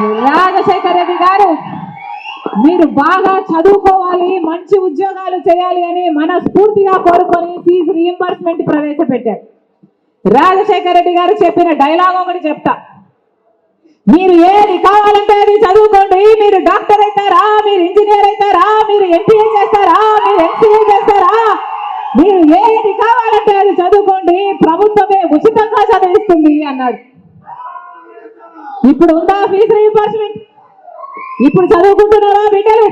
రాజశేఖర రెడ్డి గారు మీరు బాగా చదువుకోవాలి మంచి ఉద్యోగాలు చేయాలి అని మనస్ఫూర్తిగా కోరుకొని ఫీజు రీఎంబర్స్మెంట్ ప్రవేశపెట్టారు. రాజశేఖర రెడ్డి గారు చెప్పిన డైలాగ్ ఒకటి చెప్తా. మీరు ఏది కావాలంటే అది చదువుకోండి. మీరు డాక్టర్ అవుతారా? మీరు ఇంజనీర్ అవుతారా? మీరు ఎంపీఏ చేస్తారా? మీరు ఎంసీఏ చేస్తారా? మీరు ఏది కావాలంటే అది చదువుకోండి. ప్రభుత్వమే ఉచితంగా చదివిస్తుంది అన్నాడు. ఇప్పుడు ఉందా? ఫీజు రీఎంబర్స్మెంట్ ఇప్పుడు చదువుకుంటున్నారా బిడ్డలు?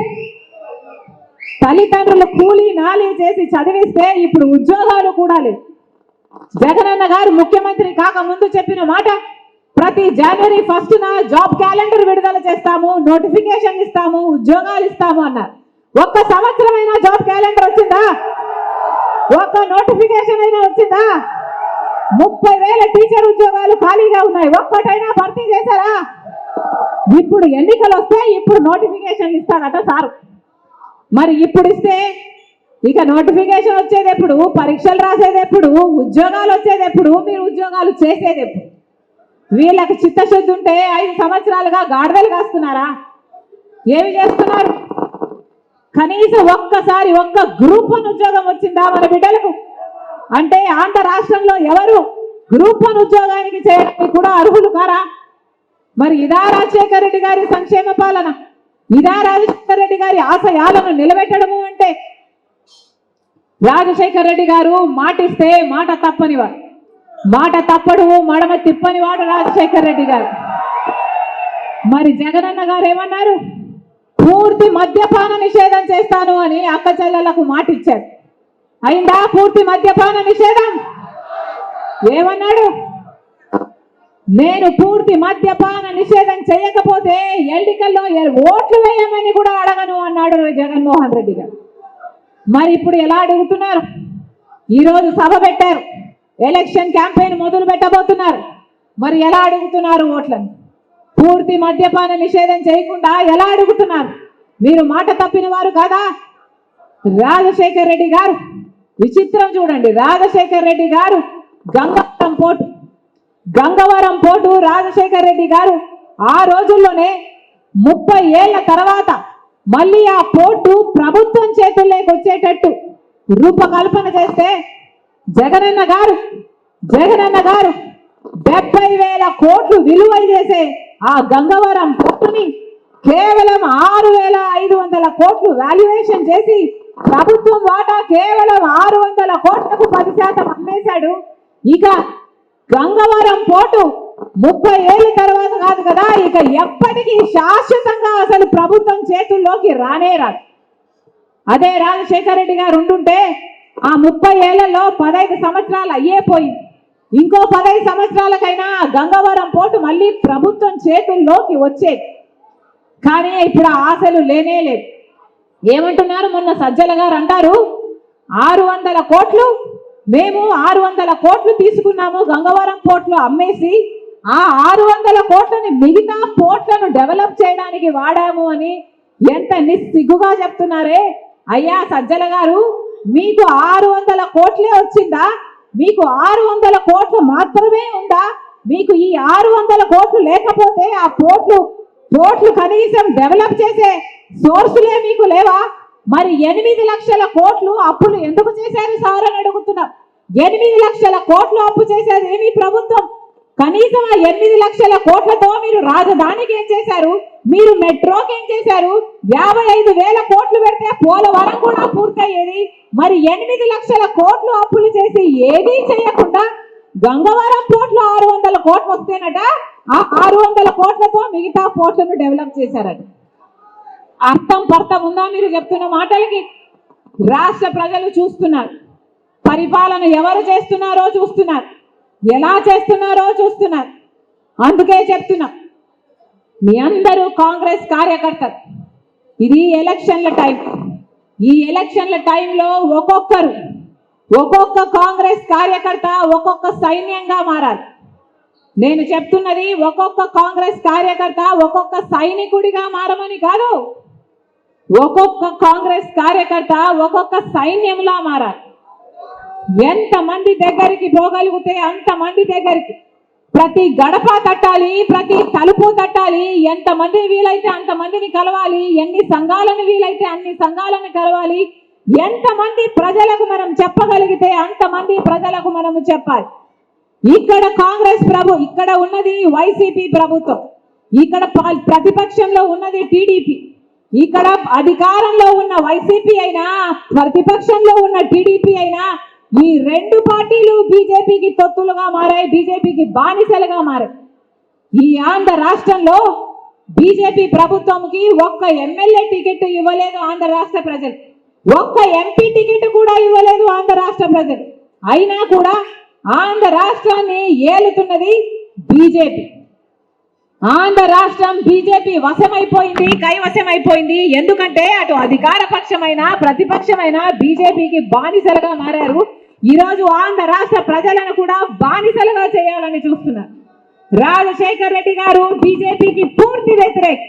తల్లిదండ్రులు కూలీ నాలి చేసి చదివిస్తే ఇప్పుడు ఉద్యోగాలు కూడా లేవు. జగనన్న గారు ముఖ్యమంత్రి కాకముందు చెప్పిన మాట ప్రతి జనవరి ఫస్ట్ నా జాబ్ క్యాలెండర్ విడుదల చేస్తాము నోటిఫికేషన్ ఇస్తాము ఉద్యోగాలు ఇస్తాము అన్నారు. ఒక్క సంవత్సరమైనా జాబ్ క్యాలెండర్ వచ్చిందా? ఒక్క నోటిఫికేషన్ అయినా వచ్చిందా? ముప్పై వేల టీచర్ ఉద్యోగాలు ఖాళీగా ఉన్నాయి. ఒక్కటైనా భర్తీ చేశారా? ఇప్పుడు ఎన్నికలు వస్తే ఇప్పుడు నోటిఫికేషన్ ఇస్తారట సారు. మరి ఇప్పుడు ఇస్తే ఇక నోటిఫికేషన్ వచ్చేది ఎప్పుడు పరీక్షలు రాసేది ఎప్పుడు ఉద్యోగాలు వచ్చేది ఎప్పుడు మీరు ఉద్యోగాలు చేసేది ఎప్పుడు వీళ్ళకి చిత్తశుద్ధి ఉంటే ఐదు సంవత్సరాలుగా గాడిదలు కాస్తున్నారా? ఏమి చేస్తున్నారు? కనీసం ఒక్కసారి ఒక్క గ్రూప్ ఉద్యోగం వచ్చిందా మన బిడ్డలకు? అంటే ఆంధ్ర రాష్ట్రంలో ఎవరు గ్రూప్ వన్ ఉద్యోగానికి చేయడానికి కూడా అర్హులు కారా? మరి ఇదా రాజశేఖర రెడ్డి గారి సంక్షేమ పాలన? ఇదా రాజశేఖర రెడ్డి గారి ఆశయాలను నిలబెట్టడము అంటే రాజశేఖర రెడ్డి గారు మాటిస్తే మాట తప్పనివాడు మాట తప్పడు మడమ తిప్పనివాడు రాజశేఖర రెడ్డి గారు. మరి జగనన్న గారు ఏమన్నారు? పూర్తి మద్యపాన నిషేధం చేస్తాను అని అక్క చెల్లెలకు మాట ఇచ్చారు అయిందా? పూర్తి మద్యపాన నిషేధం? ఏమన్నాడు? నేను పూర్తి మద్యపాన నిషేధం చేయకపోతే ఎన్నికల్లో ఓట్లు వేయమని కూడా అడగను అన్నాడు జగన్మోహన్ రెడ్డి గారు. మరి ఇప్పుడు ఎలా అడుగుతున్నారు? ఈరోజు సభ పెట్టారు. ఎలక్షన్ క్యాంపెయిన్ మొదలు పెట్టబోతున్నారు. మరి ఎలా అడుగుతున్నారు ఓట్లను? పూర్తి మద్యపాన నిషేధం చేయకుండా ఎలా అడుగుతున్నారు? మీరు మాట తప్పిన వారు కాదా? రాజశేఖర్ రెడ్డి గారు విచిత్రం చూడండి. రాజశేఖర్ రెడ్డి గారు గంగవరం పోటు గంగవరం పోటు రాజశేఖర్ రెడ్డి గారు ఆ రోజుల్లోనే ముప్పై ఏళ్ళ తర్వాత మళ్ళీ ఆ పోర్టు ప్రభుత్వం చేతుల్లోకి వచ్చేటట్టు రూపకల్పన చేస్తే జగనన్న గారు జగనన్న గారు డెబ్బై వేల కోట్లు విలువ చేసే ఆ గంగవరం పోర్టుని కేవలం ఆరు వేల ఐదు వందల కోట్లు వాల్యుయేషన్ చేసి ప్రభుత్వం వాటా కేవలం ఆరు వందల కోట్లకు పది శాతం అమ్మేశాడు. ఇక గంగవరం పోటు ముప్పై ఏళ్ళ తర్వాత కాదు కదా ఇక ఎప్పటికీ శాశ్వతంగా అసలు ప్రభుత్వం చేతుల్లోకి రానే రాదు. అదే రాజశేఖర రెడ్డి గారు ఉండుంటే ఆ ముప్పై ఏళ్ళలో పదహైదు సంవత్సరాలు అయ్యే పోయింది ఇంకో పదహైదు సంవత్సరాలకైనా గంగవరం పోటు మళ్ళీ ప్రభుత్వం చేతుల్లోకి వచ్చేది. కానీ ఇప్పుడు ఆశలు లేనే లేదు ఏమంటున్నారు? మొన్న సజ్జల గారు అంటారు ఆరు వందల కోట్లు మేము ఆరు వందల కోట్లు తీసుకున్నాము గంగవరం పోర్ట్లు అమ్మేసి ఆ ఆరు వందల కోట్లని మిగతా పోర్ట్లను డెవలప్ చేయడానికి వాడాము అని ఎంత నిస్సిగ్గుగా చెప్తున్నారే. అయ్యా సజ్జల గారు మీకు ఆరు వందల కోట్లే వచ్చిందా? మీకు ఆరు వందల కోట్లు మాత్రమే ఉందా? మీకు ఈ ఆరు వందల కోట్లు లేకపోతే ఆ పోర్ట్లు రోడ్లు కనీసం డెవలప్ చేసే సోర్సులే మీకు లేవా? మరి ఎనిమిది లక్షల కోట్లు అప్పులు ఎందుకు చేశారు సార్ అని అడుగుతున్నాం. ఎనిమిది లక్షల కోట్లు అప్పు చేసేది ఏమి ప్రభుత్వం? కనీసం ఆ ఎనిమిది లక్షల కోట్లతో మీరు రాజధానికి ఏం చేశారు? మీరు మెట్రోకి ఏం చేశారు? యాభై ఐదు వేల కోట్లు పెడితే పోలవరం కూడా పూర్తయ్యేది. మరి ఎనిమిది లక్షల కోట్లు అప్పులు చేసి ఏదీ చేయకుండా గంగవరం పోర్ట్లో ఆరు వందల కోట్లు వస్తేనట ఆ ఆరు వందల కోట్లతో మిగతా పోర్ట్లను డెవలప్ చేశారట. అర్థం పర్థం ఉందా మీరు చెప్తున్న మాటలకి? రాష్ట్ర ప్రజలు చూస్తున్నారు. పరిపాలన ఎవరు చేస్తున్నారో చూస్తున్నారు. ఎలా చేస్తున్నారో చూస్తున్నారు. అందుకే చెప్తున్నా. మీ అందరూ కాంగ్రెస్ కార్యకర్తలు. ఇది ఎలక్షన్ల టైం. ఈ ఎలక్షన్ల టైంలో ఒక్కొక్కరు ఒక్కొక్క కాంగ్రెస్ కార్యకర్త ఒక్కొక్క సైన్యంగా మారాలి. నేను చెప్తున్నది ఒక్కొక్క కాంగ్రెస్ కార్యకర్త ఒక్కొక్క సైనికుడిగా మారమని కాదు. ఒక్కొక్క కాంగ్రెస్ కార్యకర్త ఒక్కొక్క సైన్యంలా మారాలి. ఎంత మంది దగ్గరికి పోగలిగితే అంత మంది దగ్గరికి. ప్రతి గడప తట్టాలి ప్రతి తలుపు తట్టాలి ఎంతమంది వీలైతే అంతమందిని కలవాలి ఎన్ని సంఘాలను వీలైతే అన్ని సంఘాలను కలవాలి ఎంతమంది ప్రజలకు మనం చెప్పగలిగితే అంతమంది ప్రజలకు మనము చెప్పాలి. ఇక్కడ కాంగ్రెస్ ప్రభు ఇక్కడ ఉన్నది వైసీపీ ప్రభుత్వం. ఇక్కడ ప- ప్రతిపక్షంలో ఉన్నది టీడీపీ ఇక్కడ అధికారంలో ఉన్న వైసీపీ అయినా ప్రతిపక్షంలో ఉన్న టీడీపీ అయినా ఈ రెండు పార్టీలు బీజేపీకి తొత్తులుగా మారాయి బీజేపీకి బానిసలుగా మారాయి. ఈ ఆంధ్ర రాష్ట్రంలో బీజేపీ ప్రభుత్వంకి ఒక్క ఎమ్మెల్యే టికెట్ ఇవ్వలేదు ఆంధ్ర రాష్ట్ర ప్రజలు. ఒక్క ఎంపీ టికెట్ కూడా ఇవ్వలేదు ఆంధ్ర రాష్ట్ర ప్రజలు. అయినా కూడా ఆంధ్ర రాష్ట్రాన్ని ఏలుతున్నది బీజేపీ. ఆంధ్ర రాష్ట్రం బీజేపీ వశమైపోయింది కైవశమైపోయింది. ఎందుకంటే అటు అధికార పక్షమైన ప్రతిపక్షమైన బీజేపీకి బానిసలుగా మారారు. ఈరోజు ఆంధ్ర రాష్ట్ర ప్రజలను కూడా బానిసలుగా చేయాలని చూస్తున్నారు. రాజశేఖర్ రెడ్డి గారు బీజేపీకి పూర్తి వ్యతిరేక్.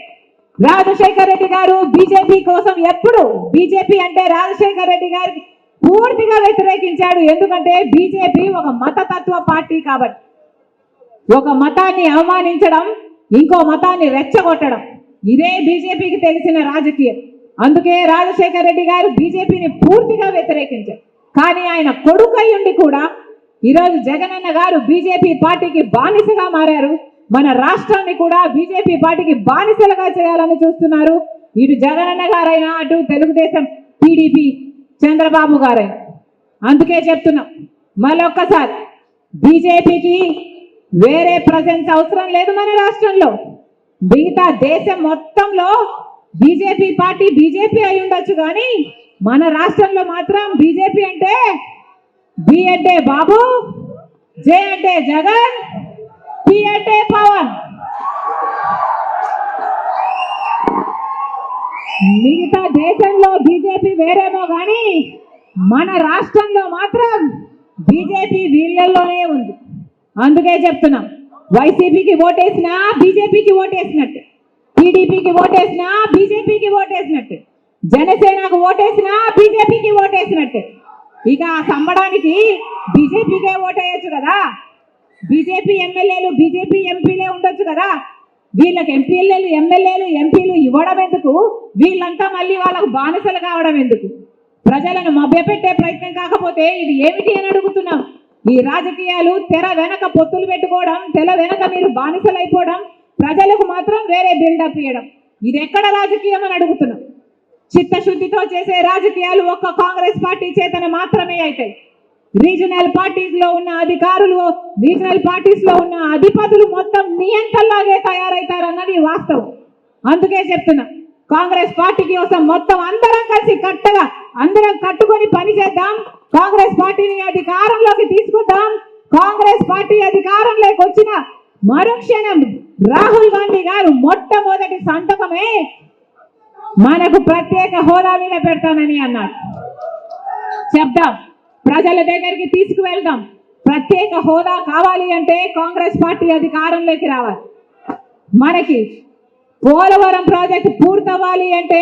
రాజశేఖర్ రెడ్డి గారు బీజేపీ కోసం ఎప్పుడు బీజేపీ అంటే రాజశేఖర్ రెడ్డి గారికి పూర్తిగా వ్యతిరేకించాడు. ఎందుకంటే బీజేపీ ఒక మతతత్వ పార్టీ కాబట్టి. ఒక మతాన్ని అవమానించడం ఇంకో మతాన్ని రెచ్చగొట్టడం. ఇదే బీజేపీకి తెలిసిన రాజకీయం. అందుకే రాజశేఖర రెడ్డి గారు బీజేపీని పూర్తిగా వ్యతిరేకించారు. కానీ ఆయన కొడుకై ఉండి కూడా ఈరోజు జగనన్న గారు బీజేపీ పార్టీకి బానిసగా మారారు. మన రాష్ట్రాన్ని కూడా బీజేపీ పార్టీకి బానిసలుగా చేయాలని చూస్తున్నారు. ఇటు జగనన్న గారైనా అటు తెలుగుదేశం టీడీపీ చంద్రబాబు గారే. అందుకే చెప్తున్నాం మరొక్కసారి బీజేపీకి వేరే ప్రజెన్స్ అవసరం లేదు మన రాష్ట్రంలో. మిగతా దేశం మొత్తంలో బీజేపీ పార్టీ బీజేపీ అయి ఉండొచ్చు కానీ మన రాష్ట్రంలో మాత్రం బీజేపీ అంటే బి అంటే బాబు జే అంటే జగన్ పి అంటే పవన్. మిగతా దేశంలో బీజేపీ వేరేమో కానీ మన రాష్ట్రంలో మాత్రం బీజేపీ వీళ్ళల్లోనే ఉంది. అందుకే చెప్తున్నాం వైసీపీకి ఓటేసినా బీజేపీకి ఓటేసినట్టు టీడీపీకి ఓటేసినా బీజేపీకి ఓటేసినట్టు జనసేనకు ఓటేసినా బీజేపీకి ఓటేసినట్టు. ఇక ఆ సంబడానికి బీజేపీకే ఓటేయచ్చు కదా. బీజేపీ ఎమ్మెల్యేలు బీజేపీ ఎంపీలే ఉండొచ్చు కదా. వీళ్ళకి ఎంపీఎల్ఏలు ఎమ్మెల్యేలు ఎంపీలు ఇవ్వడం ఎందుకు? వీళ్ళంతా మళ్ళీ వాళ్ళకు బానిసలు కావడం ఎందుకు? ప్రజలను మభ్యపెట్టే ప్రయత్నం కాకపోతే ఇది ఏమిటి అని అడుగుతున్నాం. ఈ రాజకీయాలు తెర వెనక పొత్తులు పెట్టుకోవడం తెర వెనక మీరు బానిసలైపోవడం ప్రజలకు మాత్రం వేరే బిల్డప్ ఇవ్వడం ఇది ఎక్కడ రాజకీయం అని అడుగుతున్నాం? చిత్తశుద్ధితో చేసే రాజకీయాలు ఒక్క కాంగ్రెస్ పార్టీ చేతన మాత్రమే అవుతాయి. రీజనల్ పార్టీస్లో ఉన్న అధికారులు రీజనల్ పార్టీస్లో ఉన్న అధిపతులు మొత్తం నియంత్రణలాగే తయారవుతారన్నది వాస్తవం. అందుకే చెప్తున్నా కాంగ్రెస్ పార్టీకి కోసం మొత్తం అందరం కలిసి కట్టగా అందరం కట్టుకొని పని చేద్దాం. కాంగ్రెస్ పార్టీని అధికారంలోకి తీసుకుందాం కాంగ్రెస్ పార్టీ అధికారంలోకి వచ్చిన మరుక్షణం రాహుల్ గాంధీ గారు మొట్టమొదటి సంతకమే మనకు ప్రత్యేక హోదా మీద పెడతానని అన్నారు. చెప్దాం. ప్రజల దగ్గరికి తీసుకువెళ్దాం. ప్రత్యేక హోదా కావాలి అంటే కాంగ్రెస్ పార్టీ అధికారంలోకి రావాలి. మనకి పోలవరం ప్రాజెక్టు పూర్తవ్వాలి అంటే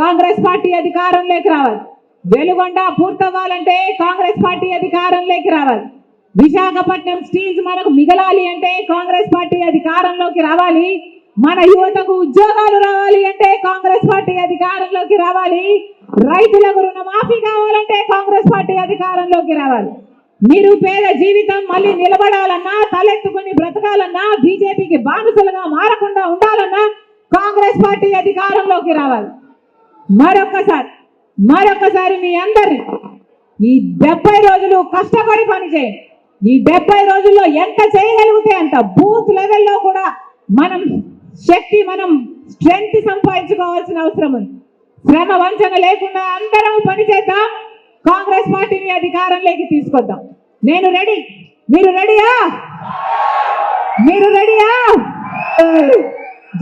కాంగ్రెస్ పార్టీ అధికారంలోకి రావాలి. వెలుగొండ పూర్తవ్వాలంటే కాంగ్రెస్ పార్టీ అధికారంలోకి రావాలి. విశాఖపట్నం స్టీల్స్ మనకు మిగలాలి అంటే కాంగ్రెస్ పార్టీ అధికారంలోకి రావాలి. మన యువతకు ఉద్యోగాలు రావాలి అంటే కాంగ్రెస్ పార్టీ అధికారంలోకి రావాలి. రైతులకు రుణమాఫీ కావాలంటే కాంగ్రెస్ పార్టీ అధికారంలోకి రావాలి. నిరుపేద జీవితం మళ్ళీ నిలబడాలన్నా తలెత్తుకుని బ్రతకాలన్నా బీజేపీకి బానిసలుగా మారకుండా ఉండాలన్నా కాంగ్రెస్ పార్టీ అధికారంలోకి రావాలి. మరొకసారి మరొకసారి మీ అందరిని ఈ డెబ్బై రోజులు కష్టపడి పనిచేయండి. ఈ డెబ్బై రోజుల్లో ఎంత చేయగలిగితే అంత బూత్ లెవెల్లో కూడా మనం శక్తి మనం స్ట్రెంగ్త్ సంపాదించుకోవాల్సిన అవసరం ఉంది. శ్రమ వంచన లేకుండా అందరం పనిచేద్దాం కాంగ్రెస్ పార్టీని అధికారంలోకి తీసుకొద్దాం. నేను రెడీ. మీరు రెడీయా? మీరు రెడీయా?